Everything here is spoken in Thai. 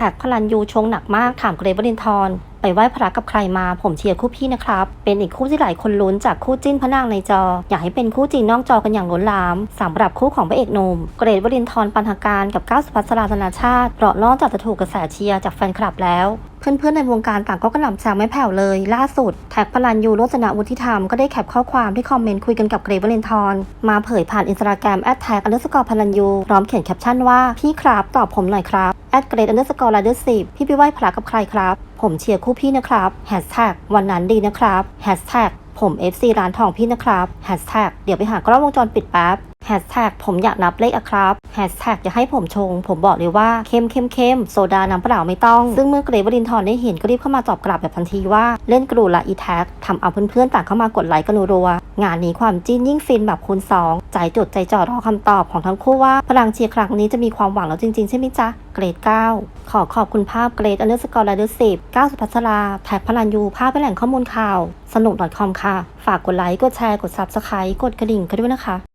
แท็กพลันยูชงหนักมากถามเกรทวรินทร์ไปไหว้พระกับใครมาผมเชียร์คู่พี่นะครับ เป็นอีกคู่ที่หลายคนลุ้นจากคู่จิ้นพระนางในจอ อยากให้เป็นคู่จริงนอกจอกันอย่างล้นหลามสำหรับคู่ของพระเอกหนุ่มเกรทวรินทร์ปันธการกับก้าวสุภัสราธนาชาติเพราะนอกจากจะถูกกระแสเชียร์จากแฟนคลับแล้ว เพื่อนๆในวงการต่างก็กระหน่ำแซวไม่แผ่วเลย ล่าสุด แท็กพลันยูโรจนวุฒิธรรมก็ได้แคปข้อความที่คอมเมนต์คุยกันกับเกรทวรินทร์มาเผยผ่านอินสตาแกรมแอดแท็กอันเดอร์สกอร์พลันยูพร้อมเขียนแคปชั่นว่าพี่ครับตอบผมหน่อยครับแอดเกรดอันเดอร์สกอร์ไลเดอร์สิบพี่ไปไหว้พระกับใครครับ ผมเชียร์คู่พี่นะครับแฮชแท็กวันนั้นดีนะครับแฮชแท็กผม FC ร้านทองพี่นะครับแฮชแท็กเดี๋ยวไปหากล้องวงจรปิดแป๊บ ฮชแท็กผมอยากนับเลขอะครับแฮชแท็กอย่าให้ผมชง ผมบอกเลยว่าเข้มเข้มเข้มโซดาน้ำเปล่าไม่ต้อง ซึ่งเมื่อเกรทวรินทร์ได้เห็นก็รีบเข้ามาตอบกลับแบบทันทีว่าเล่นกรูละอีแท็กทำเอาเพื่อนๆต่างเข้ามากดไลค์กันรัวงานนี้ความจิ้นยิ่งฟินแบบคูณสองใจจดใจจ่อรอคำตอบของทั้งคู่ว่าพลังเชียร์ครั้งนี้จะมีความหวังแล้วจริงๆ ใช่ไหมจ๊ะเกรด 9 ขอขอบคุณภาพเกรดอันเดอร์สกอร์ไลเดอร์สิบก้าสุภัสราแท็กพลันยูภาพเป็นแหล่งข้อมูลข่าว สนุก .com ค่ะ ฝากกดไลค์ กดแชร์ กด Subscribe กดกระดิ่งกันด้วยนะคะ